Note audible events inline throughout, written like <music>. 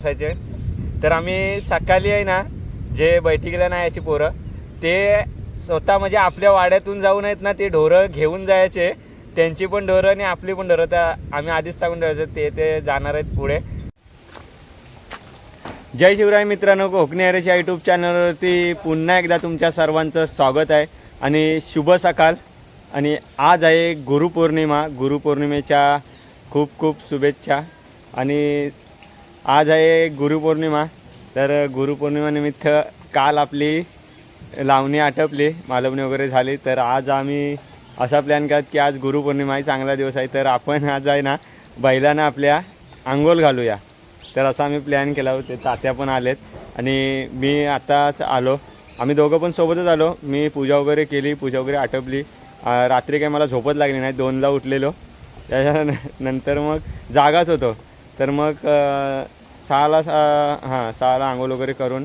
असायचे तर आम्ही सकाळी आहे ना जे बैठकीला नाही याची पोरं ते स्वतः म्हणजे आपल्या वाड्यातून जाऊन आहेत ना ते ढोरं घेऊन जायचे. त्यांची पण ढोरं आणि आपली पण ढोरं. तर आम्ही आधीच सांगून ठेवायचो ते ते जाणार आहेत पुढे. जय शिवराय मित्रांनो कोकणी हरेच्या यूट्यूब चॅनलवरती पुन्हा एकदा तुमच्या सर्वांचं स्वागत आहे. आणि शुभ सकाळ. आणि आज आहे गुरुपौर्णिमा. गुरुपौर्णिमेच्या खूप खूप शुभेच्छा. आणि आज आहे गुरुपौर्णिमा. तर गुरुपौर्णिमानिमित्त काल आपली लावणी आटपली मालवणी वगैरे झाली. तर आज आम्ही असा प्लॅन करत की आज गुरुपौर्णिमा आहे चांगला दिवस आहे. तर आपण आज आहे ना बैलांना आपल्या आंघोळ घालूया. तर असा आम्ही प्लॅन केला होते. तात्या पण आलेत. आणि मी आताच आलो. आम्ही दोघं पण सोबतच आलो. मी पूजा वगैरे केली पूजा वगैरे आटपली. रात्री काही मला झोपत लागली नाही. दोनला उठलेलो. त्याच्यानंतर मग जागाच होतो. तर मग सहाला सा हां सहाला आंघोळ वगैरे करून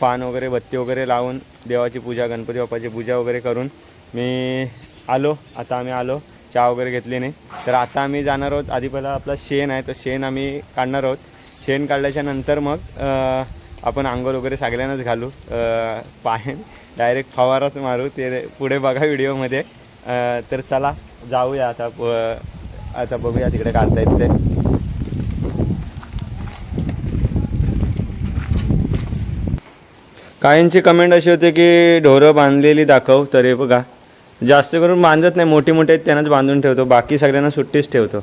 पान वगैरे बत्ती वगैरे लावून देवाची पूजा गणपती बाप्पाची पूजा वगैरे करून मी आलो. आता आम्ही आलो. चहा वगैरे घेतली नाही. तर आता आम्ही जाणार आहोत. आधी पहिला आपला शेण आहे. तर शेण आम्ही काढणार आहोत. शेण काढल्याच्या नंतर मग आपण आंघोळ वगैरे सगळ्यांनाच घालू. पाय डायरेक्ट फवाराच मारू. ते पुढे बघा व्हिडिओमध्ये. तर चला जाऊया आता. आता बघूया तिकडे काढता येत काहींची कमेंट अशी होती की ढोरं बांधलेली दाखव तरी बघा. जास्त करून बांधत नाही मोठी मोठे आहेत त्यांनाच बांधून ठेवतो. बाकी सगळ्यांना सुट्टीच ठेवतो.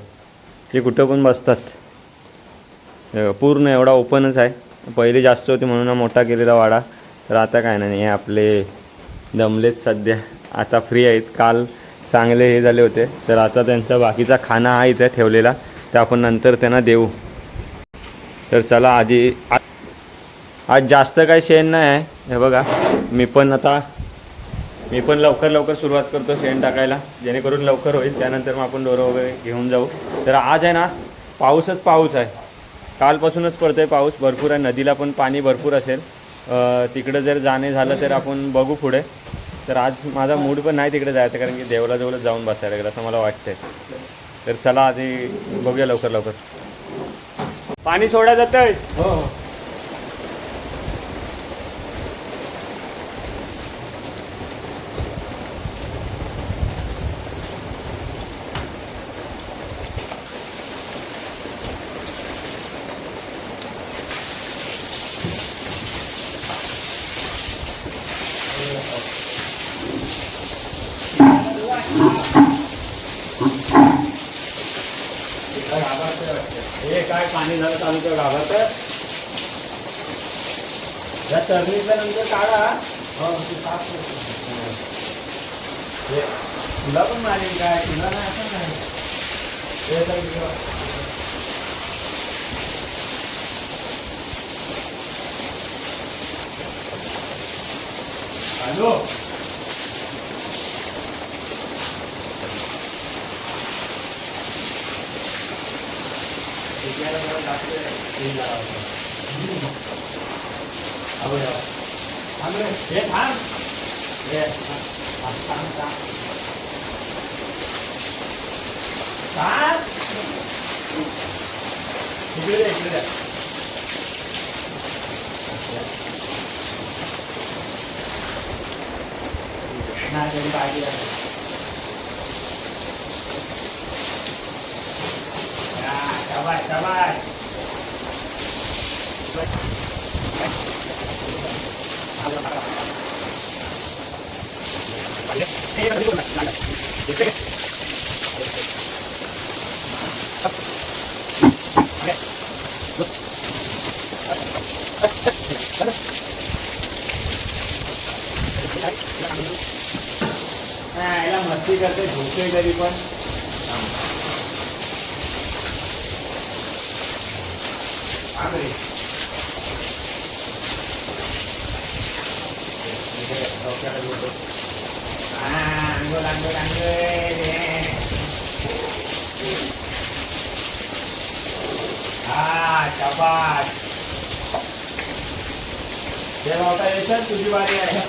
ते कुठं पण बसतात. पूर्ण एवढा ओपनच आहे. पहिले जास्त होती म्हणून मोठा केलेला वाडा. तर आता काय नाही हे आपले दमलेत सध्या. आता फ्री आहेत. काल चांगले हे झाले होते. तर आता त्यांचा बाकीचा खाना हा इथे ठेवलेला. ते आपण नंतर त्यांना देऊ. तर चला आधी आ- आज जास्त काही शेण नाही आहे. हे बघा मी पण आता मी पण लवकर लवकर सुरुवात करतो शेण टाकायला जेणेकरून लवकर होईल. त्यानंतर मग आपण डोरं वगैरे घेऊन जाऊ. तर आज आहे ना पाऊसच पाऊस आहे. कालपासूनच पडतो आहे पाऊस. भरपूर आहे. नदीला पण पाणी भरपूर असेल. तिकडं जर जाणे झालं तर आपण बघू पुढे. तर आज माझा मूड पण नाही तिकडे जायचं कारण की देवळाजवळ जाऊन बसायला लागेल असं मला वाटतंय. तर चला आधी बघूया लवकर लवकर. पाणी सोडा हो. हे काय पाणी झालं तालुक्या गावात या टर्निंगच्या नंतर काढा. हो, तुला पण मारेल काय? तुला नाही असं नाही हॅलो? तर तुझं- हॅलो हे थांब हे थांब थांब थांब थांब इकडे द्या इकडे द्या नाही तरी पाहिजे आहे. हा, शाबास शाबास याला मस्ती करते झोपते तरी पण थांब रे. इकडे डोक्याला जोडतो. हा, अंघोळ, अंघोळ, अंघोळ. हा शाबास हे बाबा येतात तुझी बारी आहे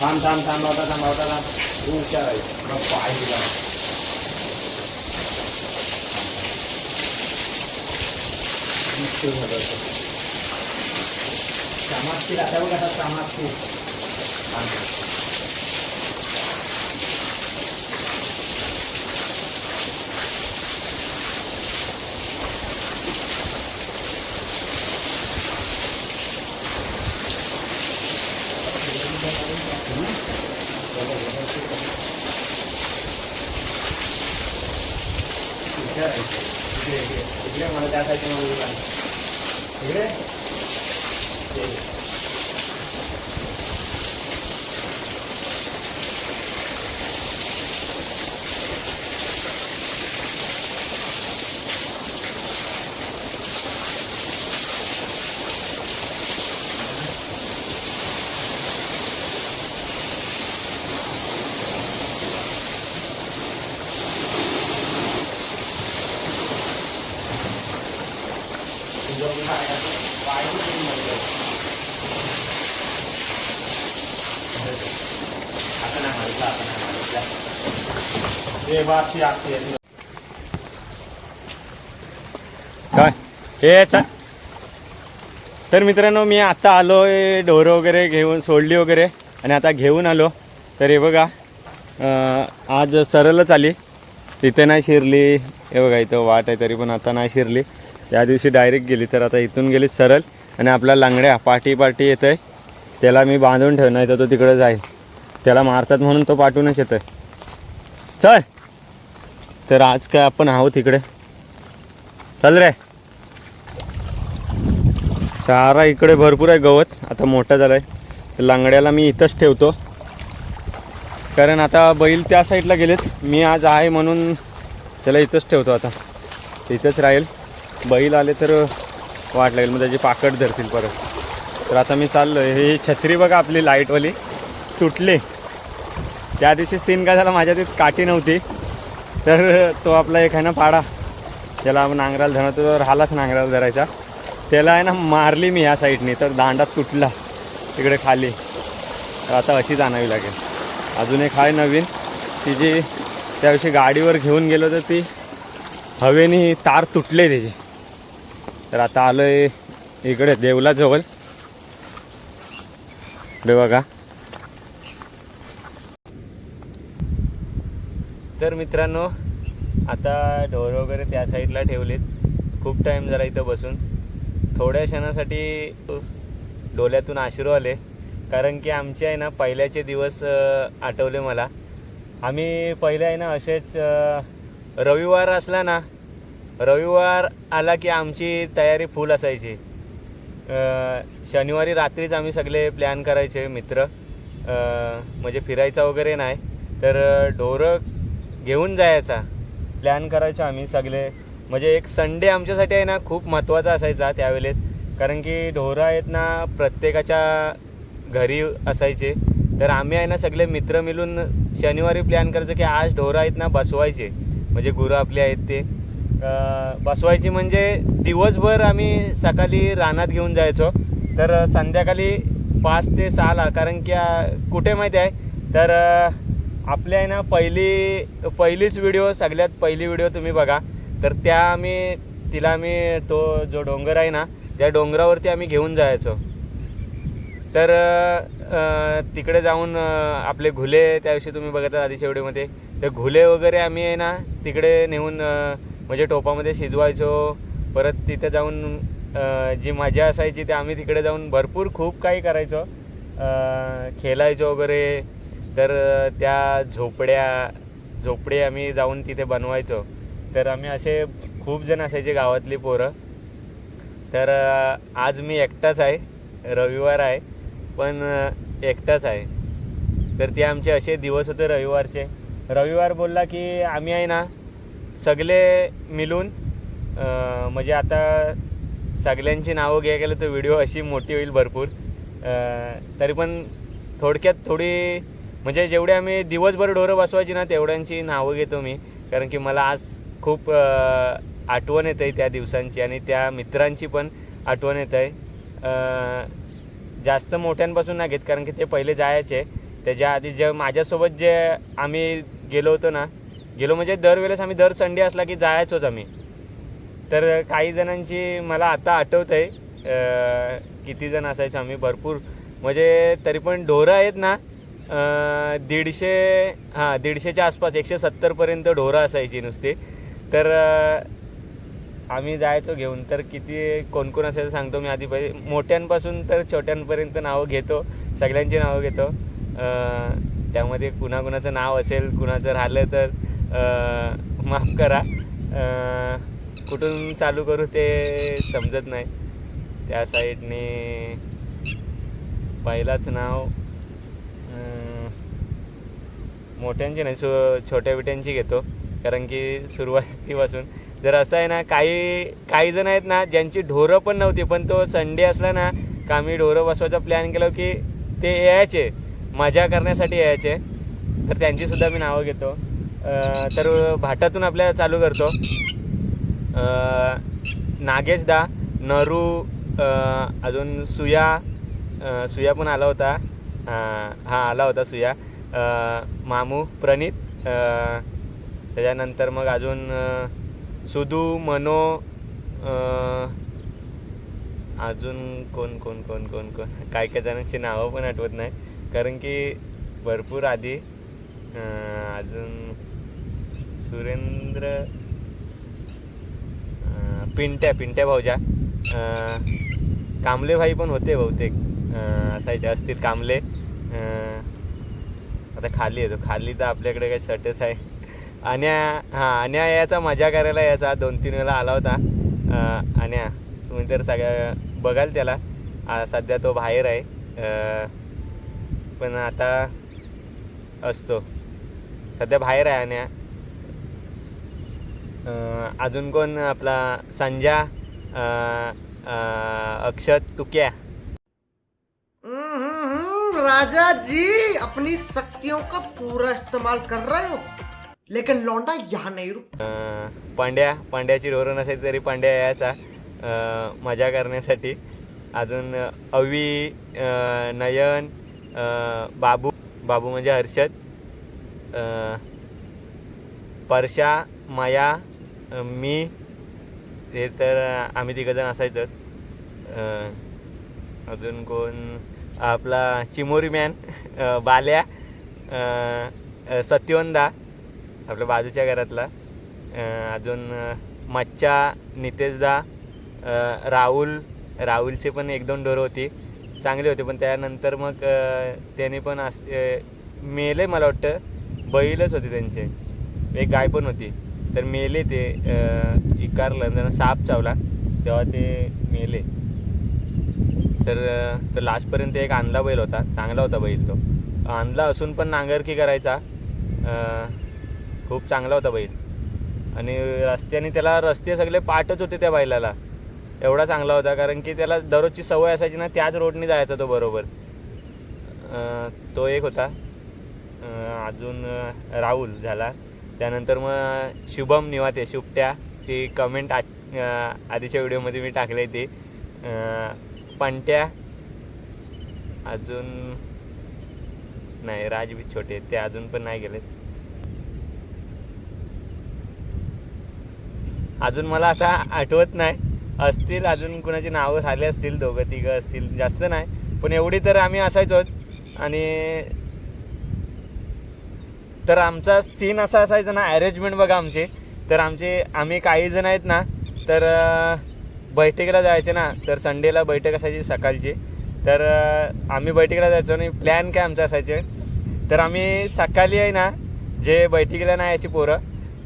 थांब थांब थांब बाबा थांब बाबा थांब तू हुशार आहे मग पाय तुला चामाक्षी झालं होतं कामाची आता काय? हे चा तर मित्रांनो मी आता आलो ढोरं वगैरे घेऊन सोडली वगैरे आणि आता घेऊन आलो. तर हे बघा आज सरळच आली. तिथे नाही शिरली. हे बघा इथं वाट आहे तरी पण आता नाही शिरली. त्या दिवशी डायरेक्ट गेली तर आता इथून गेली सरळ आणि आपला लांगड्या पाठी पाठी येतं आहे त्याला मी बांधून ठेव नाही तर तो तिकडे जाईल. त्याला मारतात म्हणून तो पाठवूनच येतं चल! तर आज काय आपण आहोत इकडे? चल रे! चारा इकडे भरपूर आहे गवत. आता मोठा झाला आहे तर लांगड्याला मी इथंच ठेवतो. कारण आता बैल त्या साईडला गेलेत. मी आज आहे म्हणून त्याला इथंच ठेवतो आता. इथंच राहील. बैल आले तर वाट लागेल मग त्याची पाकड धरतील परत. तर आता मी चाललो ही छत्री बघा आपली लाईटवाली तुटली. त्या दिवशी सीन काय झाला माझ्या तिथे काठी नव्हती. तर तो आपला एक आहे ना पाडा. ज्याला नांगराला धरतो तर हालाच नांगराला धरायचा. त्याला आहे ना मारली मी ह्या साईडने तर दांडा तुटला तिकडे खाली. तर आता अशीच आणावी लागेल. अजून एक आहे नवीन. ती जी त्या दिवशी गाडीवर घेऊन गेलो तर ती. हवेने तार तुटले त्याची. तर आता आलो आहे इकडे देवलाजवळ इकडे बघा. तर मित्रांनो आता ढोर वगैरे त्या साईडला ठेवलेत. खूप टाईम जरा इथं बसून. थोड्या क्षणासाठी डोल्यातून आश्रू आले. कारण की आमचे आहे ना पहिल्याचे दिवस आठवले मला. आम्ही पहिले आहे ना असेच रविवार असला ना रविवार आला की आमची तयारी फुल असायची. शनिवारी रात्रीच आम्ही सगळे प्लॅन करायचे मित्र. म्हणजे फिरायचा वगैरे नाही तर ढोरं घेऊन जायचा. प्लॅन करायचो आम्ही सगळे. म्हणजे एक संडे आमच्यासाठी आहे ना खूप महत्त्वाचा असायचा त्यावेळेस. कारण की ढोरं आहेत ना प्रत्येकाच्या घरी असायचे. तर आम्ही आहे ना सगळे मित्र मिळून शनिवारी प्लॅन करायचो की आज ढोरं आहेत ना बसवायचे. म्हणजे गुरं आपली आहेत ते. बसवायची म्हणजे दिवसभर आम्ही सकाळी रानात घेऊन जायचो. तर संध्याकाळी पाच ते सहाला कारण की कुठे माहिती आहे? तर आपल्या आहे ना पहिली पहिलीच व्हिडिओ सगळ्यात पहिली व्हिडिओ तुम्ही बघा. तर त्या आम्ही तिला आम्ही तो जो डोंगर आहे ना त्या डोंगरावरती आम्ही घेऊन जायचो. तर तिकडे जाऊन आपले घुले त्याविषयी तुम्ही बघत आहात आधीच्या व्हिडिओमध्ये तर घुले वगैरे आम्ही आहे ना तिकडे नेऊन म्हणजे टोपामध्ये शिजवायचो परत तिथे जाऊन जी मजा असायची ते आम्ही तिकडे जाऊन भरपूर खूप काही करायचो. खेळायचो वगैरे. तर त्या झोपड्या झोपडे आम्ही जाऊन तिथे बनवायचो. तर आम्ही असे खूप जण असायचे गावातली पोरं. तर आज मी एकटाच आहे. रविवार आहे. पण एकटाच आहे. तर ते आमचे असे दिवस होते रविवारचे. रविवार बोलला की आम्ही आहे ना सगळे मिळून म्हणजे आता सगळ्यांची नावं घ्या गेलं तर व्हिडिओ अशी मोठी होईल भरपूर. तरी पण थोडक्यात थोडी म्हणजे जेवढे आम्ही दिवसभर ढोरं बसवायची ना तेवढ्यांची नावं घेतो मी. कारण की मला आज खूप आठवण येत आहे त्या दिवसांची आणि त्या मित्रांची पण आठवण येत आहे जास्त मोठ्यांपासून नाही घेत कारण की ते पहिले जायचे. त्याच्या आधी जे माझ्यासोबत जे आम्ही गेलो होतो ना गेलो म्हणजे दरवेळेस आम्ही दर संडे असला की जायचोच आम्ही. तर काही जणांची मला आता आठवत आहे किती जण असायचो आम्ही भरपूर. म्हणजे तरी पण ढोरं आहेत ना दीडशे हां दीडशेच्या आसपास एकशे सत्तरपर्यंत ढोरं असायची नुसती. तर आम्ही जायचो घेऊन. तर किती कोण कोण असायचं सांगतो मी आधी. पहिले मोठ्यांपासून तर छोट्यांपर्यंत नावं घेतो सगळ्यांची नावं घेतो. त्यामध्ये कुणाकुणाचं नाव असेल कुणाचं राहिलं तर माफ करा. कुठून चालू करू ते समजत नाही. त्या साईडने पहिलाच नाव मोठ्यांची नाही सो छोट्या बिट्यांची घेतो. कारण की सुरुवातीपासून जर असं आहे ना काही काही जण आहेत ना ज्यांची ढोरं पण नव्हती पण तो संडे असला ना का मी ढोरं बसवायचा प्लॅन केला की ते यायचे. मजा करण्यासाठी यायचे. तर त्यांचीसुद्धा मी नावं घेतो. तर भाटातून आपल्याला चालू करतो. नागेशदा नरू अजून सुया सुया पण आला होता. हां आला होता सुया. मामू प्रणित त्याच्यानंतर मग अजून सुधू मनो अजून कोण कोण कोण कोण कोण? काय काय जणांची नावं पण आठवत नाही. कारण की भरपूर आधी अजून सुरेंद्र पिंट्या पिंट्या भाऊजा. कांबले भाई पण होते बहुतेक. असायचे असतील कांबळे आता खाली येतो खाली तर आपल्याकडे काही सटच आहे. अन्या हां अन्या याचा मजा करायला याचा. दोन तीन वेळा आला होता. अन्या तुम्ही तर सगळ्या बघाल त्याला. सध्या तो बाहेर आहे. पण आता असतो. सध्या बाहेर आहे अन्या. अजून कोण आपला संजा अक्षत तुक्या? राजा जी अपनी शक्तियों का पूरा इस्तेमाल कर रहे हो। लेकिन लौंडा यहाँ नहीं रुक पांड्या पांड्याची ढोरं नसायची तरी पांड्या यायचा मजा करण्यासाठी. अजून अवी नयन बाबू बाबू म्हणजे हर्षद परशा माया मी हे तर आम्ही तिघंजण असायचंच अजून कोण? आपला चिमोरी मॅन बाल्या सत्यवंदा आपल्या बाजूच्या घरातला. अजून मच्छा नितेशदा राहुल राहुलचे पण एक दोन ढोरं होती. चांगली होती पण त्यानंतर मग त्याने पण अस मेले मला वाटतं. बैलच होते त्यांचे. एक गाय पण होती. तर मेले ते इकारलं त्यांना साप चावला. तेव्हा ते मेले. तर तो लास्टपर्यंत एक आणला बैल होता. चांगला होता बैल तो. आणला असून पण नांगरकी करायचा. खूप चांगला होता बैल. आणि रस्त्याने त्याला रस्ते सगळे पाठच होते त्या बैलाला. एवढा चांगला होता कारण की त्याला दररोजची सवय असायची ना त्याच रोडने जायचा तो बरोबर. तो एक होता. अजून राहुल झाला. त्यानंतर मग शुभम निवाते शुभट्या. ती कमेंट आ आधीच्या व्हिडिओमध्ये मी टाकले ते. अं, पंट्या. अजून नाही राज बी छोटे ते अजून पण नाही गेलेत. अजून मला आता आठवत नाही. असतील अजून कुणाची नावं झाले असतील दोघं तिघं असतील जास्त नाही. पण एवढी तर आम्ही असायचोच. आणि तर आमचा सीन असा असायचा ना अरेंजमेंट बघा आमची. तर आमचे आम्ही काही जण आहेत ना तर बैठकीला जायचे ना तर संडेला बैठक असायची सकाळची. तर आम्ही बैठकीला जायचो आणि प्लॅन काय आमचा असायचे. तर आम्ही सकाळी आहे ना जे बैठकीला नाही यायची पोरं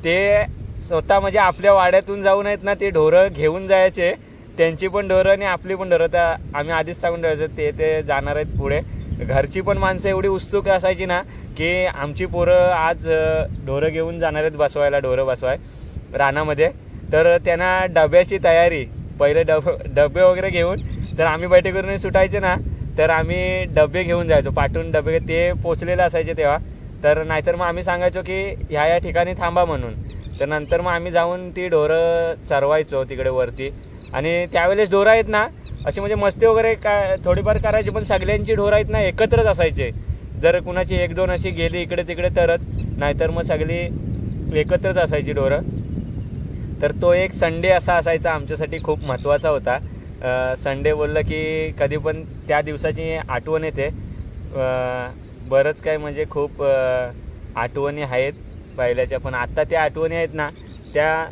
ते स्वतः म्हणजे आपल्या वाड्यातून जाऊन आहेत ना ते ढोरं घेऊन जायचे. त्यांची पण ढोरं आणि आपली पण ढोरं. तर आम्ही आधीच सांगून ठेवायचो ते ते जाणार आहेत पुढे. घरची पण माणसं एवढी उत्सुक असायची ना की आमची पोरं आज ढोरं घेऊन जाणार आहेत बसवायला ढोरं बसवाय रानामध्ये. तर त्यांना डब्याची तयारी पहिले डब डबे वगैरे घेऊन तर आम्ही बैठकीवरून सुटायचे ना तर आम्ही डबे घेऊन जायचो. पाठवून डबे ते पोचलेले असायचे तेव्हा. तर नाहीतर मग आम्ही सांगायचो की ह्या या ठिकाणी थांबा म्हणून. तर नंतर मग आम्ही जाऊन ती ढोरं चरवायचो तिकडे वरती. आणि त्यावेळेस ढोरं आहेत ना अशी म्हणजे मस्ती वगैरे काय थोडीफार करायची पण सगळ्यांची ढोरं आहेत ना एकत्रच असायचे. जर कुणाची एक दोन अशी गेली इकडे तिकडे तरच नाहीतर मग सगळी एकत्रच असायची ढोरं. तर तो एक संडे असा असायचा आमच्यासाठी खूप महत्त्वाचा होता. संडे बोललं की कधी पण त्या दिवसाची आठवण येते. बरंच काय म्हणजे खूप आठवणी आहेत पहिल्याच्या पण आत्ता त्या आठवणी आहेत ना त्या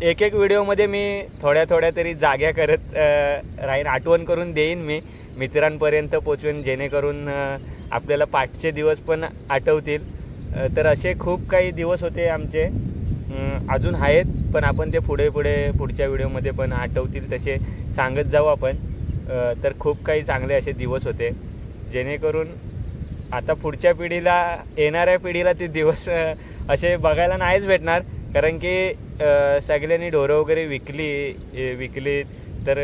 एक एक व्हिडिओमध्ये मी थोड्या थोड्या तरी जाग्या करत राहीन आठवण करून देईन मी मित्रांपर्यंत पोचवेन जेणेकरून आपल्याला पाठचे दिवस पण आठवतील. तर असे खूप काही दिवस होते आमचे. अजून आहेत पण आपण ते पुढे पुढे पुढच्या व्हिडिओमध्ये पण आठवतील तसे सांगत जाऊ आपण. तर खूप काही चांगले असे दिवस होते. जेणेकरून आता पुढच्या पिढीला येणाऱ्या पिढीला ते दिवस असे बघायला नाहीच भेटणार. कारण की सगळ्यांनी ढोरं वगैरे विकली विकलीत. विकली तर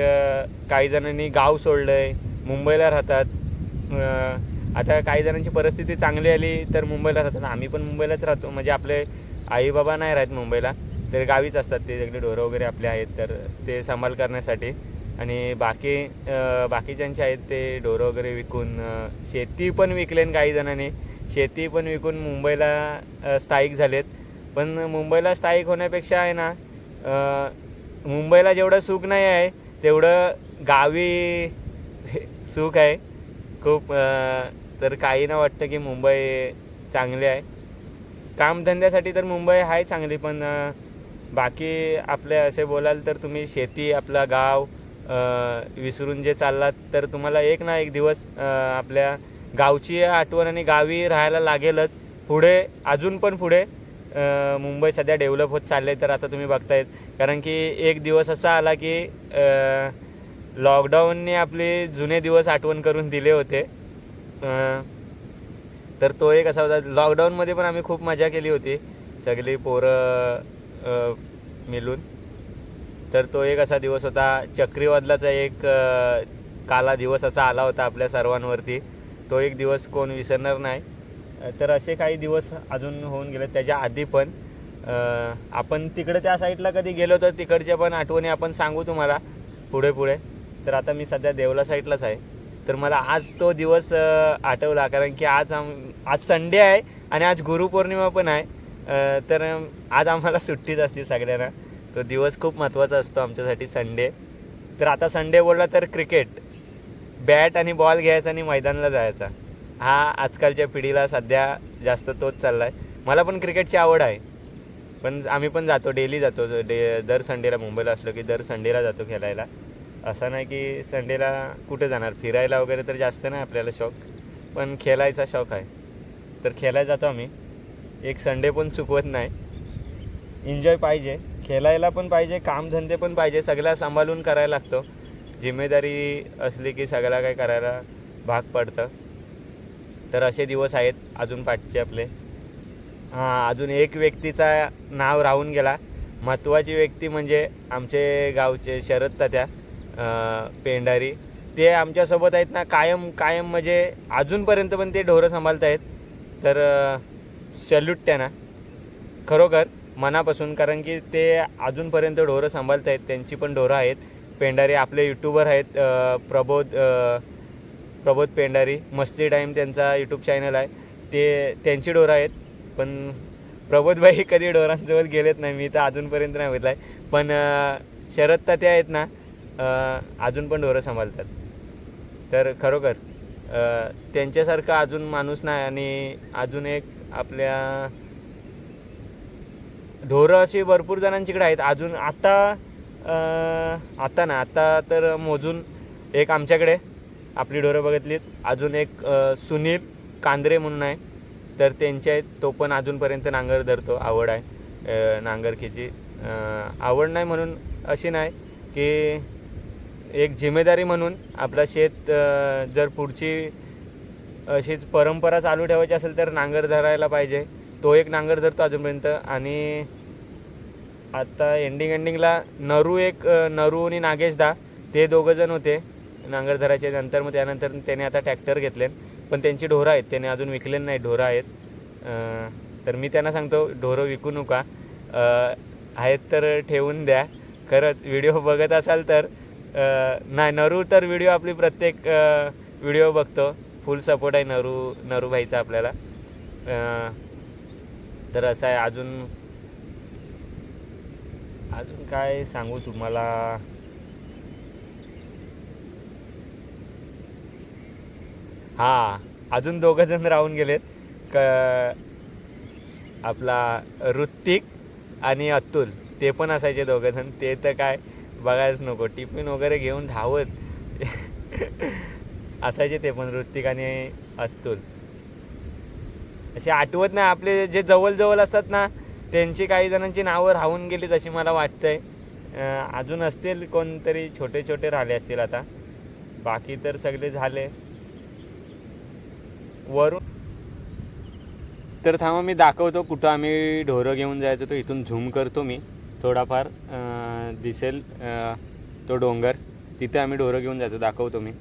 काही जणांनी गाव सोडलं आहे मुंबईला राहतात. आता काही जणांची परिस्थिती चांगली आली तर मुंबईला राहतात. आम्ही पण मुंबईलाच राहतो. म्हणजे आपले आई बाबा नाही राहत मुंबईला. तर गावीच असतात ते सगळे ढोरं वगैरे आपले आहेत. तर ते सांभाळ करण्यासाठी. आणि बाकी बाकी बाकीच्यांचे आहेत ते ढोरं वगैरे विकून शेती पण विकलेन काही जणांनी. शेती पण विकून मुंबईला स्थायिक झालेत. पण मुंबईला स्थायिक होण्यापेक्षा आहे ना मुंबईला जेवढं सुख नाही आहे तेवढं गावी सुख आहे. खूप तर काही ना वाटतं की मुंबई चांगली आहे. कामधंद्यासाठी तर मुंबई आहे चांगली पण बाकी आपले असे बोलाल तर तुम्ही शेती आपला गाव विसरून जे चाललात तर तुम्हाला एक ना एक दिवस आपल्या गावची आठवण आणि गावी राहायला लागेलच. पुढे अजून पण पुढे मुंबई सध्या डेव्हलप होत चालले तर आता तुम्ही बघतायच कारण की एक दिवस असा आला की लॉकडाऊनने आपले जुने दिवस आठवण करून दिले होते. तर तो एक असा होता. लॉकडाऊनमध्ये पण आम्ही खूप मजा केली होती. सगळी पोरं मिळून. तर तो एक असा दिवस होता. चक्रीवादलाचा एक काला दिवस असा आला होता आपल्या सर्वांवरती. तो एक दिवस कोण विसरणार नाही. तर असे काही दिवस अजून होऊन गेले त्याच्या आधी पण. आपण तिकडे त्या साईडला कधी गेलो तर तिकडच्या पण आठवणी आपण सांगू तुम्हाला पुढे पुढे. तर आता मी सध्या देवला साईडलाच आहे. तर मला आज तो दिवस आठवला कारण की आज आम आज संडे आहे आणि आज गुरुपौर्णिमा पण आहे. तर आज आम्हाला सुट्टीच असते सगळ्यांना. तो दिवस खूप महत्त्वाचा असतो आमच्यासाठी संडे. तर आता संडे बोलला तर क्रिकेट. बॅट आणि बॉल घ्यायचा आणि मैदानाला जायचा. हा आजकालच्या पिढीला सध्या जास्त तोच चालला आहे मला पण क्रिकेटची आवड आहे. पण आम्ही पण जातो डेली जातो. डे दर संडेला मुंबईला असलो की दर संडेला जातो खेळायला. असं नाही की संडेला कुठे जाणार? फिरायला वगैरे तर जास्त नाही आपल्याला शौक. पण खेळायचा शौक आहे. तर खेळायला जातो आम्ही. एक संडे पण चुकवत नाही. एन्जॉय पाहिजे. खेळायला पण पाहिजे कामधंदे पण पाहिजे. सगळ्या सांभाळून करायला लागतो. जिम्मेदारी असली की सगळ्या काही करायला भाग पडतं. तर असे दिवस आहेत अजून पाठचे आपले. हां अजून एक व्यक्तीचा नाव राहून गेला. महत्त्वाची व्यक्ती म्हणजे आमचे गावचे शरद तात्या पेंढारी. ते आमच्यासोबत आहेत ना कायम कायम म्हणजे अजूनपर्यंत पण ते ढोरं सांभाळत आहेत. तर सल्यूट त्यांना. खरोखर मनापासून कारण की ते अजूनपर्यंत ढोरं सांभाळत आहेत. त्यांची पण ढोरं आहेत. पेंढारी आपले यूट्यूबर आहेत. प्रबोध प्रबोध पेंडारी मस्ती टाईम त्यांचा यूट्यूब चॅनल आहे. ते त्यांची ढोरं आहेत पण प्रबोधबाई कधी ढोरांजवळ गेलेत नाही मी तर अजूनपर्यंत नाही बघितला आहे पण शरद तात्या आहेत ना अजून पण ढोरं सांभाळतात. तर खरोखर त्यांच्यासारखा त्यांच्यासारखं अजून माणूस नाही आणि अजून एक आपल्या ढोरं अशी भरपूर जणांच्याकडे आहेत. अजून आत्ता आत्ता आता ना आत्ता तर मोजून एक आमच्याकडे आपली ढोरं बघितलीत. अजून एक सुनील कांद्रे म्हणून आहे. तर त्यांचे आहेत तो पण अजूनपर्यंत नांगर धरतो. आवड आहे नांगरकीची. आवड नाही म्हणून अशी नाही की एक जिम्मेदारी म्हणून आपला शेत जर पुढची अशीच परंपरा चालू ठेवायची असेल तर नांगर धरायला पाहिजे. तो एक नांगर धरतो अजूनपर्यंत. आणि आता एंडिंग एंडिंगला नरू एक नरू आणि नागेश दा ते दोघंजण होते. नांगर धरायचे नंतर मग त्यानंतर त्याने आता ट्रॅक्टर घेतले. पण त्यांची ढोरं आहेत. त्याने अजून विकले नाही ढोरं आहेत. तर मी त्यांना सांगतो ढोरं विकू नका. आहेत तर ठेवून द्या. खरंच व्हिडिओ बघत असाल तर नाही नरू तर व्हिडिओ आपली प्रत्येक व्हिडिओ बघतो. फुल सपोर्ट आहे नरू नरू भाईचा आपल्याला. तर असं आहे. अजून अजून काय सांगू तुम्हाला? हा अजून दोघं जण राहून गेलेत. क आपला ऋत्विक आणि अतुल ते पण असायचे दोघं जण. ते तर काय बघायलाच नको. टिफिन वगैरे घेऊन धावत. <laughs> असायचे ते पण ऋत्विक आणि अतुल. असे आठवत नाही आपले जे जवळजवळ असतात ना त्यांची काही जणांची नावं राहून गेलीत अशी मला वाटतंय. अजून असतील कोणतरी छोटे छोटे राहिले असतील आता. बाकी तर सगळे झाले. वरून. तर थांबा मी दाखवतो कुठं आम्ही ढोरं घेऊन जायचो तो इथून झूम करतो मी. थोडाफार दिसेल तो डोंगर. तिथे आम्ही ढोरं घेऊन जायचो दाखवतो मी.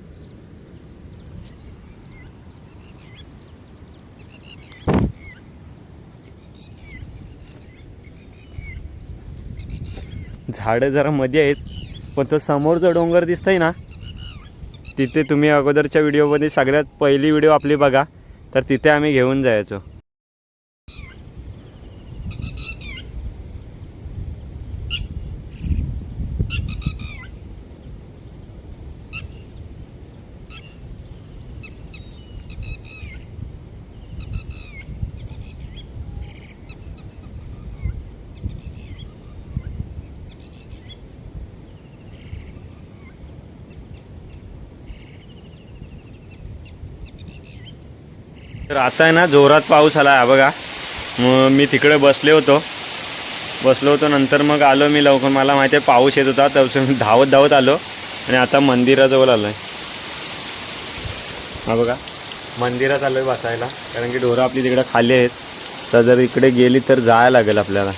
झाडं जरा मध्ये आहेत पण तो समोर जो डोंगर दिसतंय ना तिथे तुम्ही अगोदरच्या व्हिडिओमध्ये सगळ्यात पहिली व्हिडिओ आपली बघा तर तिथे आम्ही घेऊन जायचो. तर आता आहे ना जोरात पाऊस आला आहे बघा. मग मी तिकडे बसले होतो. बसलो होतो नंतर मग आलो मी लवकर. मला माहिती आहे पाऊस येत होता तर मी <laughs> धावत धावत आलो. आणि आता मंदिराजवळ आलो आहे हा बघा मंदिरात आलो आहे बसायला. कारण की ढोरं आपली तिकडे खाली आहेत. तर जर इकडे गेली तर जायला लागेल आपल्याला.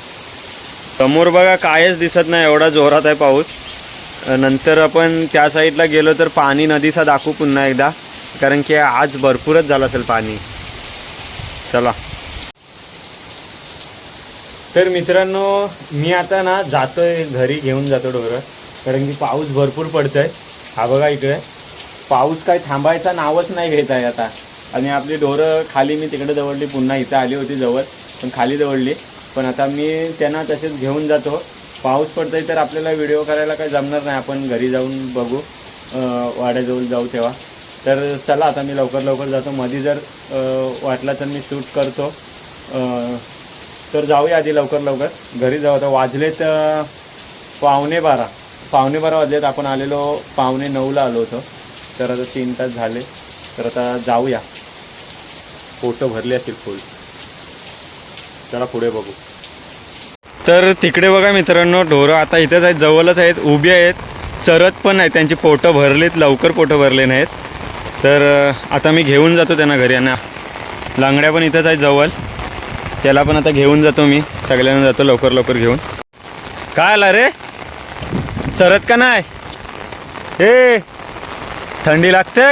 समोर बघा कायच दिसत नाही एवढा जोरात आहे पाऊस. नंतर आपण त्या साईडला गेलो तर पाणी नदीचा दाखवू पुन्हा एकदा. कारण की आज भरपूरच झालं असेल पाणी. चला. तर मित्रांनो मी आता ना जातोय घरी घेऊन जातो डोरं कारण की पाऊस भरपूर पडतोय. हा बघा इकडे. पाऊस काय थांबायचा नावच नाही घेत आहे आता. आणि आपली डोरं खाली मी तिकडे जवळली पुन्हा इथं आली होती जवळ पण खाली जवळली. पण आता मी त्यांना तसेच घेऊन जातो. पाऊस पडतोय तर आपल्याला व्हिडिओ करायला काही जमणार नाही. आपण घरी जाऊन बघू. वाड्याजवळ जाऊ तेव्हा. तर चला आता मी लवकर लवकर जातो. मध्ये जर वाटला तर मी शूट करतो. तर जाऊया आधी लवकर लवकर. घरी जाऊ आता. वाजलेत पावणे बारा. पावणे बारा वाजलेत. आपण आलेलो पावणे नऊला आलो होतो. तर आता तीन तास झाले. तर आता जाऊया. फोटो भरले असतील फुल. चला पुढे बघू. तर तिकडे बघा मित्रांनो ढोरं आता इथेच आहेत. जवळच आहेत. उभी आहेत. चरत पण आहेत. त्यांची पोटं भरलीत. लवकर पोटं भरले नाहीत. तर आता मी घेऊन जातो त्यांना घरी आणि लांगड्या पण इथंच आहे जवळ. त्याला पण आता घेऊन जातो मी. सगळ्यांना जातो लवकर लवकर घेऊन. काय आला रे? चरत का नाही? हे थंडी लागते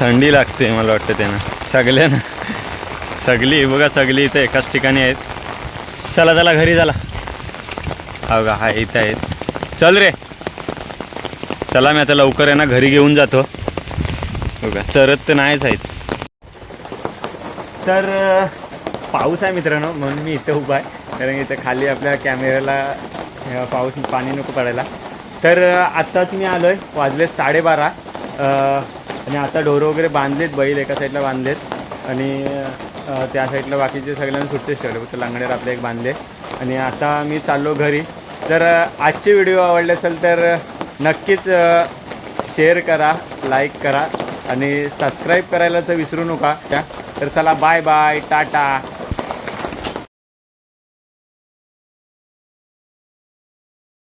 थंडी लागते मला वाटतं त्यांना. सगळ्यांना. सगळी बघा सगळी इथं एकाच ठिकाणी आहेत. चला चला घरी चला. हा बघा हा इथं आहेत. चल रे. चला मी आता लवकर आहे ना घरी घेऊन जातो. बघा चरत तर नाहीच आहेत. तर पाऊस आहे मित्रांनो म्हणून मी इथं उभा आहे. कारण इथं खाली आपल्या कॅमेऱ्याला पाऊस पाणी नको पडायला. तर आत्ताच मी आलो आहे वाजले साडेबारा. आणि आता ढोरं वगैरे बांधलेत बैल एका साईडला बांधलेत. आणि त्या साईडला बाकीचे सगळ्यांना सुट्टेच ठेवले. फक्त लांगड्यावर आपले एक बांधले. आणि आता मी चाललो घरी. तर आजचे व्हिडिओ आवडले असेल तर नक्कीच शेअर करा लाईक करा. आणि सबस्क्राईब करायला तर विसरू नका. तर चला बाय बाय टाटा.